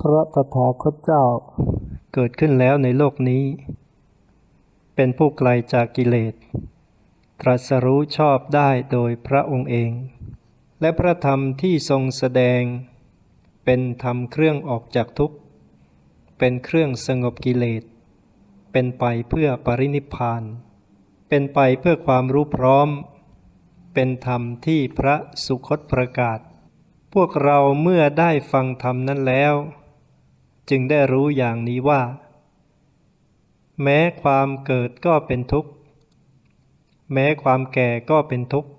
พระตถาคตเจ้า เกิดขึ้นแล้วในโลกนี้ เป็นผู้ไกลจากกิเลส ตรัสรู้ชอบได้โดยพระองค์เอง และพระธรรมที่ทรงแสดง เป็นธรรมเครื่องออกจากทุกข์ เป็นเครื่องสงบกิเลส เป็นไปเพื่อปรินิพพาน เป็นไปเพื่อความรู้พร้อม เป็นธรรมที่พระสุคตประกาศพวกเราเมื่อได้ฟังธรรมนั้นแล้ว จึงได้รู้อย่างนี้ว่า แม้ความเกิดก็เป็นทุกข์ แม้ความแก่ก็เป็นทุกข์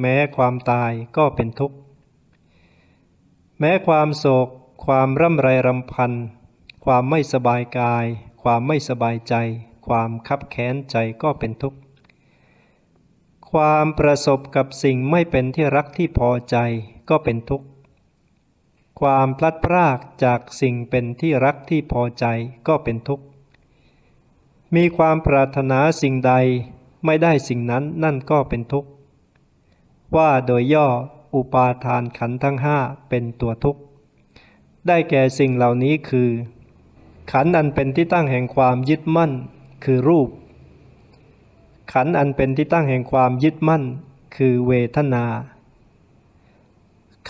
แม้ความตายก็เป็นทุกข์ แม้ความโศก ความร่ำไรรำพัน ความไม่สบายกาย ความไม่สบายใจ ความคับแค้นใจก็เป็นทุกข์ ความประสบกับสิ่งไม่เป็นที่รักที่พอใจก็เป็นทุกข์ ความพลัดพรากจากสิ่งเป็นที่รักที่พอใจก็เป็นทุกข์ มีความปรารถนาสิ่งใดไม่ได้สิ่งนั้นนั่นก็เป็นทุกข์ ว่าโดยย่ออุปาทานขันทั้งห้าเป็นตัวทุกข์ ได้แก่สิ่งเหล่านี้คือ ขันอันเป็นที่ตั้งแห่งความยึดมั่นคือรูป ขันอันเป็นที่ตั้งแห่งความยึดมั่น คือเวทนา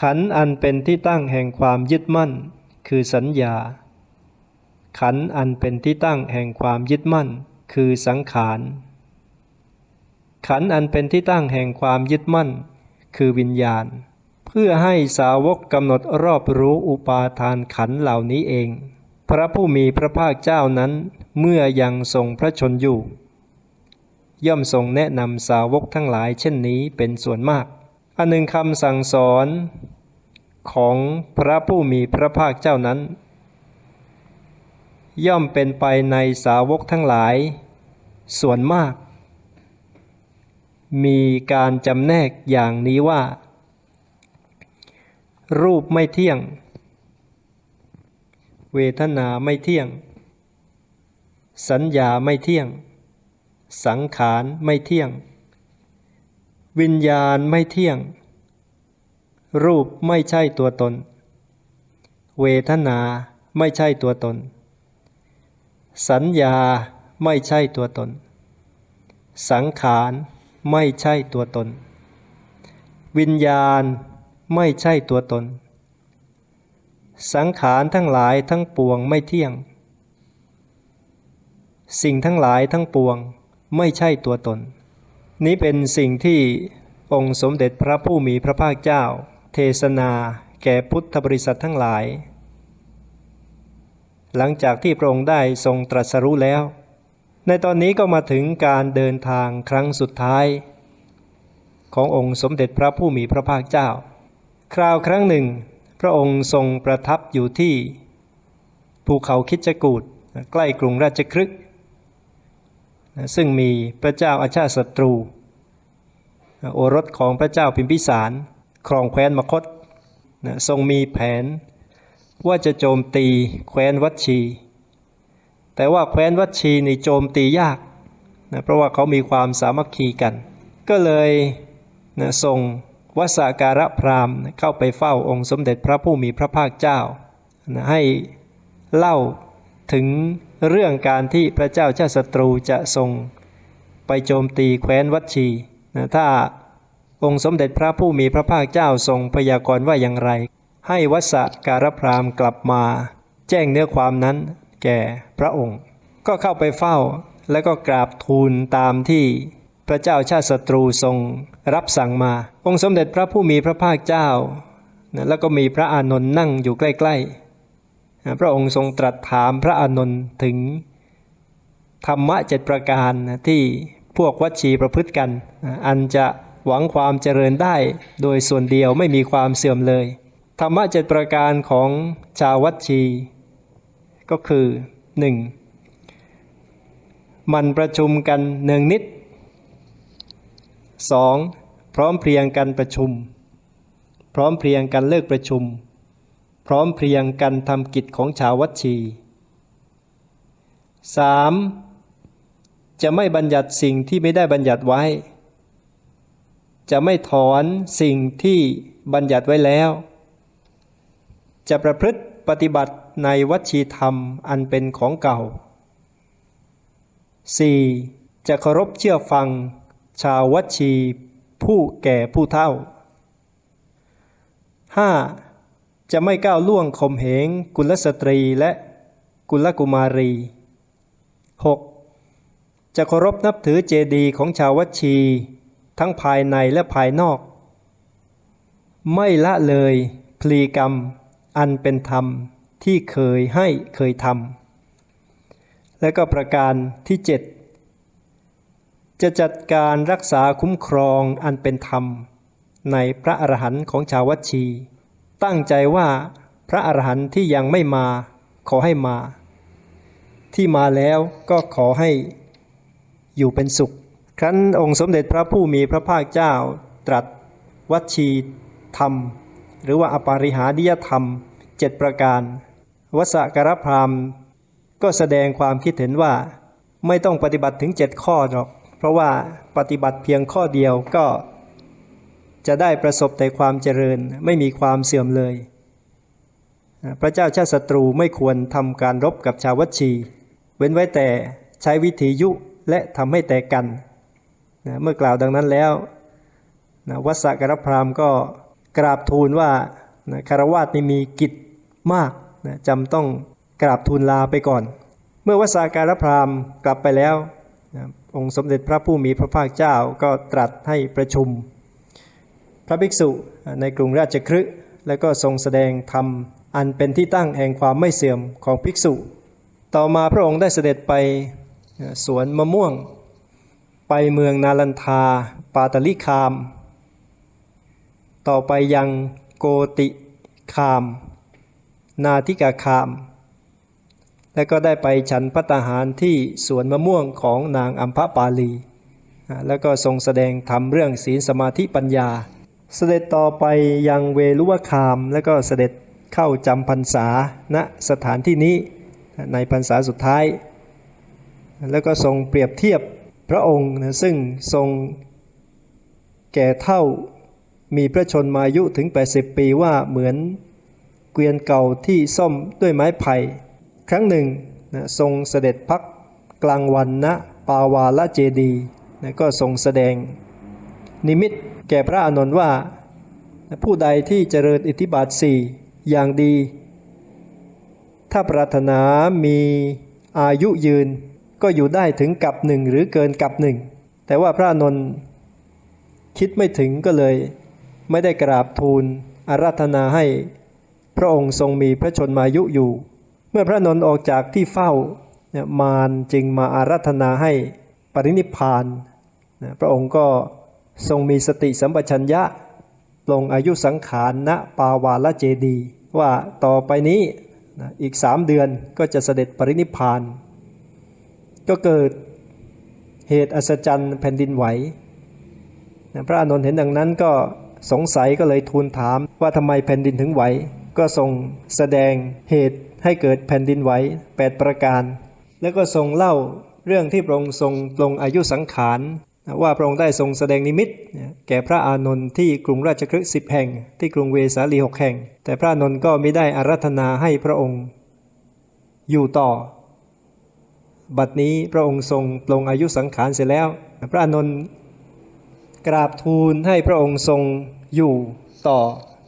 ขันอันเป็นที่ตั้งแห่งความยึดมั่น คือสัญญา ขันอันเป็นที่ตั้งแห่งความยึดมั่น คือสังขาร ขันอันเป็นที่ตั้งแห่งความยึดมั่น คือวิญญาณ เพื่อให้สาวกกำหนดรอบรู้อุปาทานขันเหล่านี้เอง พระผู้มีพระภาคเจ้านั้น เมื่อยังทรงพระชนอยู่ ย่อมทรงแนะนำสาวกทั้งหลายเช่นนี้เป็นส่วนมาก อันหนึ่งคำสั่งสอนของพระผู้มีพระภาคเจ้านั้น ย่อมเป็นไปในสาวกทั้งหลาย ส่วนมาก มีการจำแนกอย่างนี้ว่า รูปไม่เที่ยง เวทนาไม่เที่ยง สัญญาไม่เที่ยง สังขารไม่เที่ยง วิญญาณไม่เที่ยง รูปไม่ใช่ตัวตน เวทนาไม่ใช่ตัวตน สัญญาไม่ใช่ตัวตน สังขารไม่ใช่ตัวตน วิญญาณไม่ใช่ตัวตน สังขารทั้งหลายทั้งปวงไม่เที่ยง สิ่งทั้งหลายทั้งปวงไม่ใช่ตัวตน นี้เป็นสิ่งที่องค์สมเด็จพระผู้มีพระภาคเจ้า เทศนาแก่พุทธบริษัททั้งหลาย หลังจากที่พระองค์ได้ทรงตรัสรู้แล้ว ในตอนนี้ก็มาถึงการเดินทางครั้งสุดท้าย ขององค์สมเด็จพระผู้มีพระภาคเจ้า คราวครั้งหนึ่ง พระองค์ทรงประทับอยู่ที่ ภูเขาคิดจกูดใกล้กรุงราชครึก ซึ่งมีพระเจ้าอาชาติศัตรู โอรสของพระเจ้าพิมพิสารครองแคว้นมคตทรงมีแผนว่าจะโจมตีแคว้นวัชี แต่ว่าแคว้นวัชีนี่โจมตียากนะเพราะว่าเขามีความสามัคคีกัน ก็เลยนะส่งวสาการะพราหมณ์เข้าไปเฝ้าองค์สมเด็จพระผู้มีพระภาคเจ้านะให้เล่า ถึงเรื่องการที่พระเจ้าชาติศัตรูจะทรงไปโจมตีแคว้นวัชีนะถ้าองค์สมเด็จพระผู้มีพระภาคเจ้าทรงพยากรณ์ว่าอย่างไร ให้วัสการพรามกลับมา แจ้งเนื้อความนั้นแก่พระองค์ ก็เข้าไปเฝ้าแล้วก็กราบทูลตามที่พระเจ้าชาติศัตรูทรงรับสั่งมา องค์สมเด็จพระผู้มีพระภาคเจ้านะแล้วก็มีพระอานนท์นั่งอยู่ใกล้ ๆ พระองค์ทรงตรัสถามพระอานนท์ถึงธรรมะเจ็ดประการที่พวกวัชีประพฤติกัน อันจะหวังความเจริญได้โดยส่วนเดียวไม่มีความเสื่อมเลย ธรรมะเจ็ดประการของชาววัชี ก็คือหนึ่งมันประชุมกันเนืองนิด 2. พร้อมเพรียงกันประชุม พร้อมเพรียงกันเลิกประชุม พร้อมเพรียงกันทำกิจของชาววัชี 3. จะไม่บัญญัติสิ่งที่ไม่ได้บัญญัติไว้ จะไม่ถอนสิ่งที่บัญญัติไว้แล้ว จะประพฤติปฏิบัติในวัชีธรรมอันเป็นของเก่า 4. จะเคารพเชื่อฟัง ชาววัชีผู้แก่ผู้เฒ่า 5. จะไม่ก้าวล่วงข่มเหงกุลสตรีและกุลกุมารี 6. จะเคารพนับถือเจดีย์ของชาววัชี ทั้งภายในและภายนอก ไม่ละเลยพลีกรรม อันเป็นธรรมที่เคยให้เคยทำและก็ประการที่เจ็ดจะจัดการรักษาคุ้มครองอันเป็นธรรม ในพระอรหันต์ของชาววัชี ตั้งใจว่าพระอรหันต์ที่ยังไม่มาขอให้มา ที่มาแล้วก็ขอให้อยู่เป็นสุข ครั้นองค์สมเด็จพระผู้มีพระภาคเจ้าตรัสวัชีธรรม หรือว่าอปาริหานิยธรรมเจ็ดประการ วสกรพรามก็แสดงความคิดเห็นว่าไม่ต้องปฏิบัติถึงเจ็ดข้อหรอก เพราะว่าปฏิบัติเพียงข้อเดียวก็ จะได้ประสบแต่ความเจริญไม่มีความเสื่อมเลย พระเจ้าชาติศัตรูไม่ควรทำการรบกับชาววัชี เว้นไว้แต่ใช้วิธียุและทำให้แตกกันนะเมื่อกล่าวดังนั้นแล้วนะวัสกรพรามก็กราบทูลว่านะคารวาสนี่มีกิจมากนะจำต้องกราบทูลลาไปก่อน เมื่อวัสการพรามกลับไปแล้วนะองค์สมเด็จพระผู้มีพระภาคเจ้าก็ตรัสให้ประชุม พระภิกษุในกรุงราชคฤห์และก็ทรงแสดงธรรมอันเป็นที่ตั้งแห่งความไม่เสื่อมของภิกษุ ต่อมาพระองค์ได้เสด็จไปสวนมะม่วง ไปเมืองนาลันทา ปาตลิคาม ต่อไปยังโกติคาม นาทิกาคาม และก็ได้ไปฉันพัตหารที่สวนมะม่วงของนางอัมพปาลี แล้วก็ทรงแสดงธรรมเรื่องศีลสมาธิปัญญา เสด็จต่อไปยังเวลุวคามแล้วก็เสด็จเข้าจำพรรษาณสถานที่นี้ในพรรษาสุดท้าย แล้วก็ทรงเปรียบเทียบพระองค์นะซึ่งทรงแก่เท่ามีพระชนมายุถึง 80 ปีว่าเหมือนเกวียนเก่าที่ซ่อมด้วยไม้ไผ่ ครั้งหนึ่งนะทรงเสด็จพักกลางวันณนะปาวาละเจดีนะก็ทรงแสดงนิมิต แก่พระอานนท์ว่า ผู้ใดที่เจริญอิทธิบาทสี่อย่างดี ถ้าปรารถนามีอายุยืนก็อยู่ได้ถึงกับหนึ่งหรือเกินกับหนึ่ง แต่ว่าพระอานนท์คิดไม่ถึงก็เลย ไม่ได้กราบทูลอาราธนาให้ พระองค์ทรงมีพระชนมายุอยู่ เมื่อพระนนท์ออกจากที่เฝ้ามารจึงมาอาราธนาให้ปรินิพาน พระองค์ก็ ทรงมีสติสัมปชัญญะลงอายุสังขารณปาวาลเจดีว่าต่อไปนี้อีกสามเดือนก็จะเสด็จปรินิพาน ก็เกิดเหตุอัศจรรย์แผ่นดินไหว พระอานนท์เห็นดังนั้นก็สงสัยก็เลยทูลถามว่าทำไมแผ่นดินถึงไหว ก็ทรงแสดงเหตุให้เกิดแผ่นดินไหวแปดประการ แล้วก็ทรงเล่าเรื่องที่พระองค์ทรงลงอายุสังขาร ว่าพระองค์ได้ทรงแสดงนิมิตแก่พระอานนท์ที่กรุงราชคฤห์สิบแห่ง ที่กรุงเวสาลีหกแห่ง แต่พระอานนท์ก็ไม่ได้อารัธนาให้พระองค์ อยู่ต่อ บัดนี้พระองค์ทรงปลงอายุสังขารเสร็จแล้ว พระอานนท์กราบทูลให้พระองค์ทรงอยู่ต่อ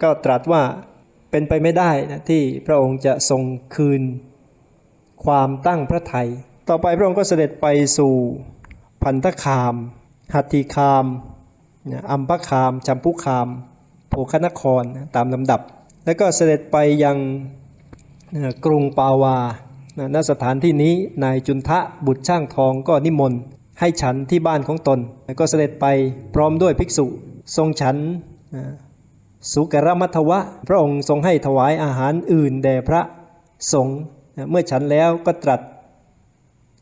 ก็ตรัสว่าเป็นไปไม่ได้นะที่พระองค์จะทรงคืน ความตั้งพระไทย ต่อไปพระองค์ก็เสด็จไปสู่พันธคาม หัตถีคามอัมพคามจำพุคามโภคนครตามลำดับ แล้วก็เสด็จไปยังกรุงปาวาณสถานที่นี้นายจุนทะบุตรช่างทองก็นิมนต์ให้ฉันที่บ้านของตน แล้วก็เสด็จไปพร้อมด้วยภิกษุ ทรงฉันสุกรมัทวะ พระองค์ทรงให้ถวายอาหารอื่นแด่พระสงฆ์เมื่อฉันแล้วก็ตรัส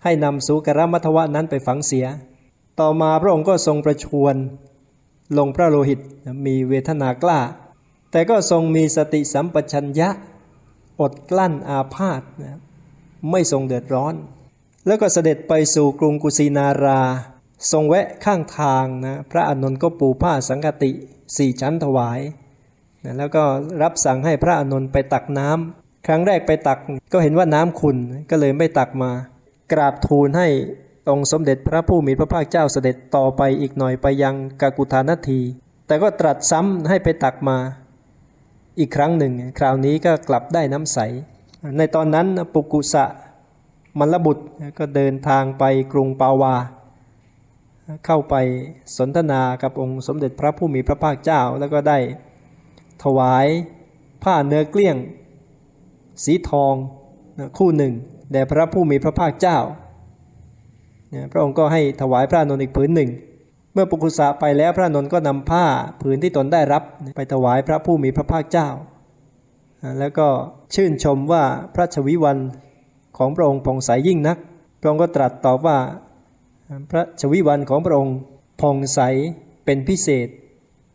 ให้นำสุกรมัทวะนั้นไปฝังเสีย ต่อมาพระองค์ก็ทรงประชวรลงพระโลหิตมีเวทนากล้า แต่ก็ทรงมีสติสัมปชัญญะ อดกลั้นอาพาธไม่ทรงเดือดร้อน แล้วก็เสด็จไปสู่กรุงกุสินารา ทรงแวะข้างทางนะพระอานนท์ก็ปูผ้าสังกติสี่ชั้นถวายนะแล้วก็รับสั่งให้พระอานนท์ไปตักน้ำครั้งแรกไปตักก็เห็นว่าน้ำขุ่นก็เลยไม่ตักมา กราบทูลให้ องค์สมเด็จพระผู้มีพระภาคเจ้าเสด็จต่อไปอีกหน่อยไปยังกากุธานาที แต่ก็ตรัสซ้ำให้ไปตักมาอีกครั้งหนึ่ง คราวนี้ก็กลับได้น้ำใส ในตอนนั้นปุกุสะมลบุตรก็เดินทางไปกรุงปาวา เข้าไปสนทนากับองค์สมเด็จพระผู้มีพระภาคเจ้า แล้วก็ได้ถวายผ้าเนื้อเกลี้ยง สีทองคู่หนึ่งแด่พระผู้มีพระภาคเจ้า พระองค์ก็ให้ถวายพระนนท์อีกผืนหนึ่ง เมื่อปุกุสะไปแล้วพระนนท์ก็นำผ้าผืนที่ตนได้รับไปถวายพระผู้มีพระภาคเจ้า แล้วก็ชื่นชมว่าพระชวิวันของพระองค์ผ่องใสยยิ่งนัก พระองค์ก็ตรัสตอบว่าพระชวิวันของพระองค์ผ่องใสเป็นพิเศษ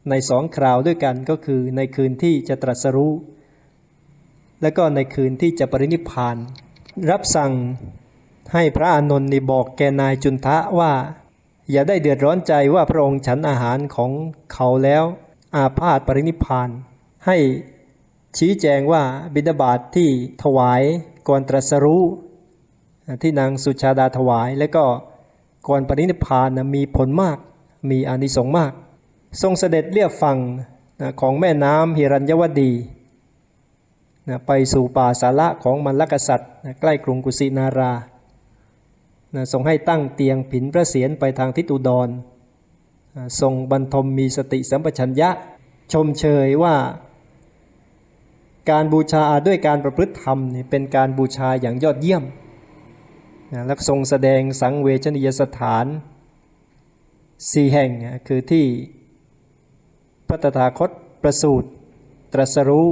ในสองคราวด้วยกันก็คือในคืนที่จะตรัสรู้ และก็ในคืนที่จะปรินิพาน รับสั่ง ให้พระอานนท์นี่บอกแกนายจุนทะว่า อย่าได้เดือดร้อนใจว่าพระองค์ฉันอาหารของเขาแล้วอาพาธปรินิพานให้ชี้แจงว่าบิดาบาตทที่ถวายก่อนตรัสรู้ที่นางสุชาดาถวาย และก็ก่อนปรินิพานนะมีผลมาก มีอานิสงส์มาก ทรงเสด็จเรียบฝั่งนะของแม่น้ำหิรัญยวดีนะไปสู่ป่าสาระของมันลกษัตริย์นะใกล้กรุงกุสินารา ทรงให้ตั้งเตียงผินพระเศียรไปทางทิศอุดรนทรงบรรทมมีสติสัมปชัญญะ ชมเชยว่า การบูชาด้วยการประพฤติธรรมนี่เป็นการบูชาอย่างยอดเยี่ยมและทรงแสดงสังเวชนียสถานสี่แห่งคือที่พระตถาคตประสูติตรัสรู้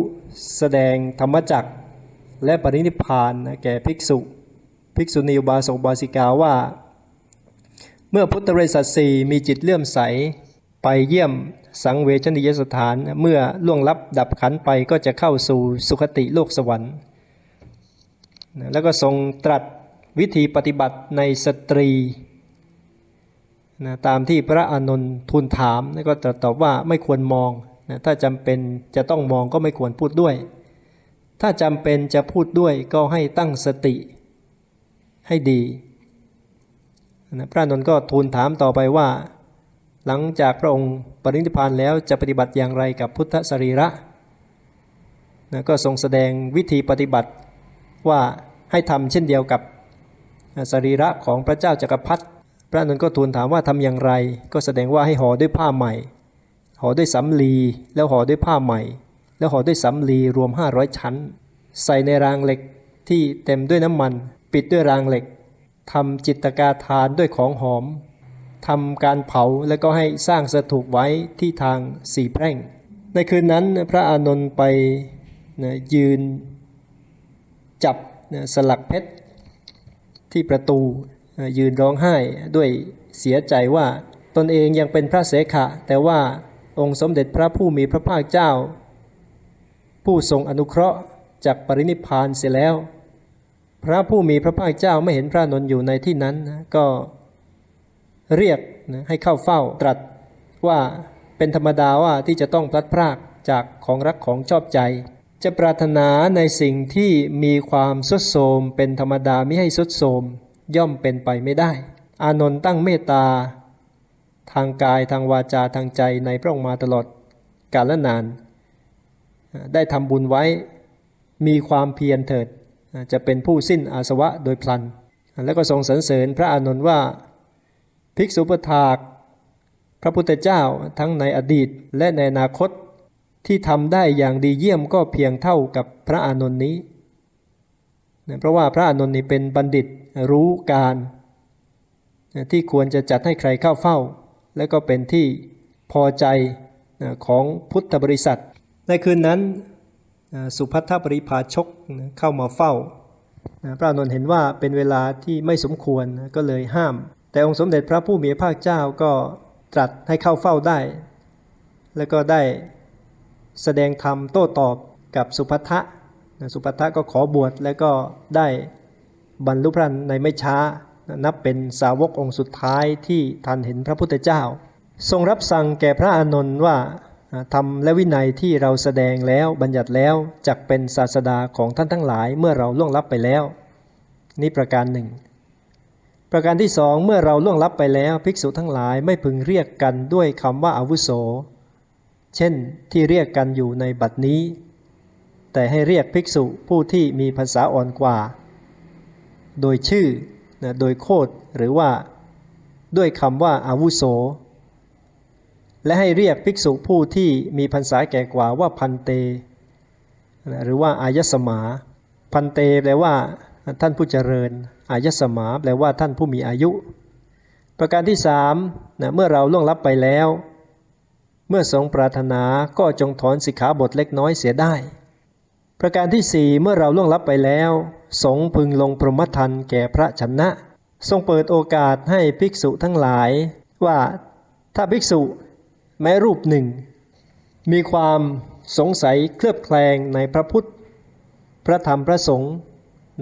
แสดงธรรมจักและปรินิพานแก่ภิกษุ ภิกษุณีอุบาสกบาสิกาว่า เมื่อพุทธบริษัทสี่มีจิตเลื่อมใสไปเยี่ยมสังเวชนียสถานเมื่อล่วงลับดับขันไปก็จะเข้าสู่สุคติโลกสวรรค์ แล้วก็ทรงตรัสวิธีปฏิบัติในสตรีนะตามที่พระอานนท์ทูลถามแล้วก็ตรัสตอบว่าไม่ควรมองนะถ้าจำเป็นจะต้องมองก็ไม่ควรพูดด้วย ถ้าจำเป็นจะพูดด้วยก็ให้ตั้งสติ ให้ดีนะพระนนท์ก็ทูลถามต่อไปว่า หลังจากพระองค์ปรินิพพานแล้วจะปฏิบัติอย่างไรกับพุทธสรีระนะก็ทรงแสดงวิธีปฏิบัติว่าให้ทำเช่นเดียวกับสรีระของพระเจ้าจากักรพรรดิพระนนท์ก็ทูลถามว่าทำอย่างไร ก็แสดงว่าให้ห่อด้วยผ้าใหม่ห่อด้วยสำลีแล้วห่อด้วยผ้าใหม่ แล้วห่อด้วยสำลีรวม 500 ชั้น ใส่ในรางเหล็กที่เต็มด้วยน้ำมัน ปิดด้วยรางเหล็กทำจิตกาทานด้วยของหอมทำการเผาแล้วก็ให้สร้างสถูปไว้ที่ทางสีแพร่ง ในคืนนั้นพระอานนท์ไปนะยืนจับนะสลักเพชรที่ประตูยืนร้องไห้ด้วยเสียใจว่าตนเองยังเป็นพระเสขะ แต่ว่าองค์สมเด็จพระผู้มีพระภาคเจ้า ผู้ทรงอนุเคราะห์จากปรินิพานเสียแล้ว พระผู้มีพระภาคเจ้าไม่เห็นพระนนท์อยู่ในที่นั้นนะก็เรียกนะให้เข้าเฝ้าตรัสว่าเป็นธรรมดาว่าที่จะต้องพลัดพรากจากของรักของชอบใจ จะปรารถนาในสิ่งที่มีความสุดโทมเป็นธรรมดาไม่ให้สุดโทมย่อมเป็นไปไม่ได้ อานนท์ตั้งเมตตา ทางกายทางวาจาทางใจในพระองค์มาตลอดกาลนาน ได้ทำบุญไว้มีความเพียรเถิด จะเป็นผู้สิ้นอาสวะโดยพลัน แล้วก็ทรงสรรเสริญพระอานนท์ว่าภิกษุปถาก พระพุทธเจ้าทั้งในอดีตและในอนาคตที่ทำได้อย่างดีเยี่ยมก็เพียงเท่ากับพระอานนท์นี้เพราะว่าพระอานนท์นี้เป็นบัณฑิตรู้การที่ควรจะจัดให้ใครเข้าเฝ้า และก็เป็นที่พอใจของพุทธบริษัท ในคืนนั้น สุพัทธปริภาชกเข้ามาเฝ้าพระอนนท์เห็นว่าเป็นเวลาที่ไม่สมควรก็เลยห้าม แต่องค์สมเด็จพระผู้มีพระภาคเจ้าก็ตรัสให้เข้าเฝ้าได้ และก็ได้แสดงธรรมโต้ตอบกับสุภัทธะสุภัทธะก็ขอบวชแล้วก็ได้บรรลุพระในไม่ช้า นับเป็นสาวกองค์สุดท้ายที่ทันเห็นพระพุทธเจ้า ทรงรับสั่งแก่พระอานนท์ว่า ธรรมและวินัยที่เราแสดงแล้วบัญญัติแล้วจักเป็นศาสดาของท่านทั้งหลายเมื่อเราล่วงลับไปแล้ว นี่ประการหนึ่งประการที่สองเมื่อเราล่วงลับไปแล้ว ภิกษุทั้งหลายไม่พึงเรียกกันด้วยคำว่าอาวุโส เช่นที่เรียกกันอยู่ในบัดนี้ แต่ให้เรียกภิกษุผู้ที่มีภาษาอ่อนกว่า โดยชื่อนะโดยโคดหรือว่า ด้วยคำว่าอาวุโส และให้เรียกภิกษุผู้ที่มีพรรษาแก่กว่าว่าพันเต หรือว่าอายสมา พันเตแปลว่าท่านผู้เจริญ อายสมาแปลว่าท่านผู้มีอายุ ประการที่สามนะเมื่อเราล่วงลับไปแล้ว เมื่อทรงปรารถนาก็จงถอนสิกขาบทเล็กน้อยเสียได้ ประการที่สี่เมื่อเราล่วงลับไปแล้ว สงพึงลงพรหมทันแก่พระชนะ ทรงเปิดโอกาสให้ภิกษุทั้งหลายว่าถ้าภิกษุ แม้รูปหนึ่ง มีความสงสัยเคลือบแคลงในพระพุทธ พระธรรมพระสงฆ์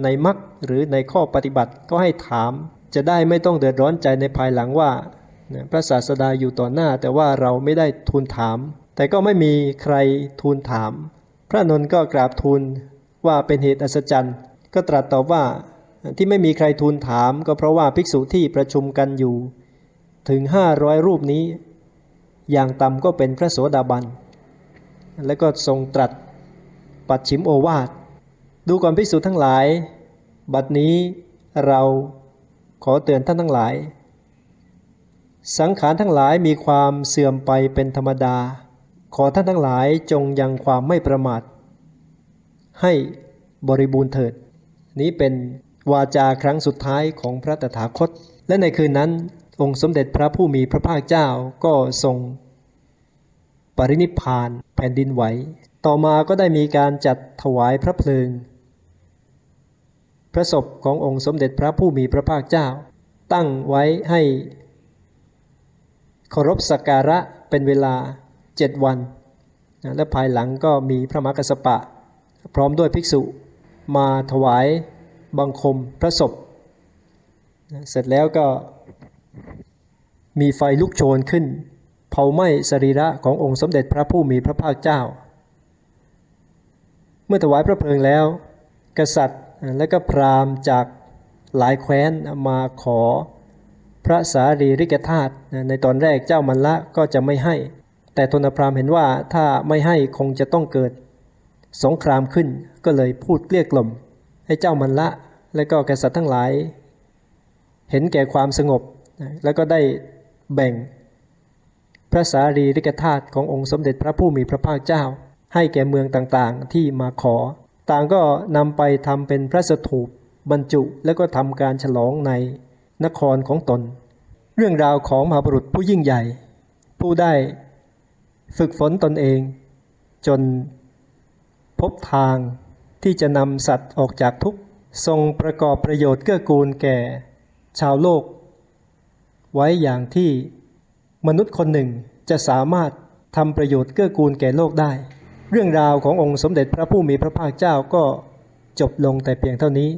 ในมรรคหรือในข้อปฏิบัติก็ให้ถาม จะได้ไม่ต้องเดือดร้อนใจในภายหลังว่า พระศาสดาอยู่ต่อหน้า แต่ว่าเราไม่ได้ทูลถาม แต่ก็ไม่มีใครทูลถาม พระนนท์ก็กราบทูลว่าเป็นเหตุอัศจรรย์ ก็ตรัสตอบว่าที่ไม่มีใครทูลถาม ก็เพราะว่าภิกษุที่ประชุมกันอยู่ ถึงห้าร้อยรูปนี้ อย่างต่ำก็เป็นพระโสดาบัน และก็ทรงตรัสปัดชิมโอวาท ดูก่อนภิกษุทั้งหลาย บัดนี้เราขอเตือนท่านทั้งหลาย สังขารทั้งหลายมีความเสื่อมไปเป็นธรรมดา ขอท่านทั้งหลายจงยังความไม่ประมาท ให้บริบูรณ์เถิด นี้เป็นวาจาครั้งสุดท้ายของพระตถาคต และในคืนนั้น องค์สมเด็จพระผู้มีพระภาคเจ้าก็ทรง ปรินิพานแผ่นดินไหว ต่อมาก็ได้มีการจัดถวายพระเพลิง พระศพขององค์สมเด็จพระผู้มีพระภาคเจ้า ตั้งไว้ให้เคารพสักการะเป็นเวลาเจ็ดวัน และภายหลังก็มีพระมหากสปะ พร้อมด้วยภิกษุมาถวายบังคมพระศพ เสร็จแล้วก็ มีไฟลุกโชนขึ้น เผาไหม้สรีระขององค์สมเด็จพระผู้มีพระภาคเจ้า เมื่อถวายพระเพลิงแล้ว กษัตริย์และก็พราหมณ์จากหลายแคว้นมาขอพระสารีริกธาตุในตอนแรกเจ้ามันละก็จะไม่ให้ แต่ทนพราหมณ์เห็นว่าถ้าไม่ให้คงจะต้องเกิด สงครามขึ้นก็เลยพูดเกลี้ยกล่อม ให้เจ้ามันละและก็กษัตริย์ทั้งหลาย เห็นแก่ความสงบ แล้วก็ได้แบ่งพระสารีริกธาตุขององค์สมเด็จพระผู้มีพระภาคเจ้า ให้แก่เมืองต่างๆ ที่มาขอ ต่างก็นำไปทำเป็นพระสถูปบรรจุแล้วก็ทำการฉลองในนครของตน เรื่องราวของมหาบุรุษผู้ยิ่งใหญ่ ผู้ได้ฝึกฝนตนเอง จนพบทางที่จะนำสัตว์ออกจากทุกข์ทรงประกอบประโยชน์เกื้อกูลแก่ชาวโลก ไว้อย่างที่มนุษย์คนหนึ่งจะสามารถทำประโยชน์เกื้อกูลแก่โลกได้ เรื่องราวขององค์สมเด็จพระผู้มีพระภาคเจ้าก็จบลงแต่เพียงเท่านี้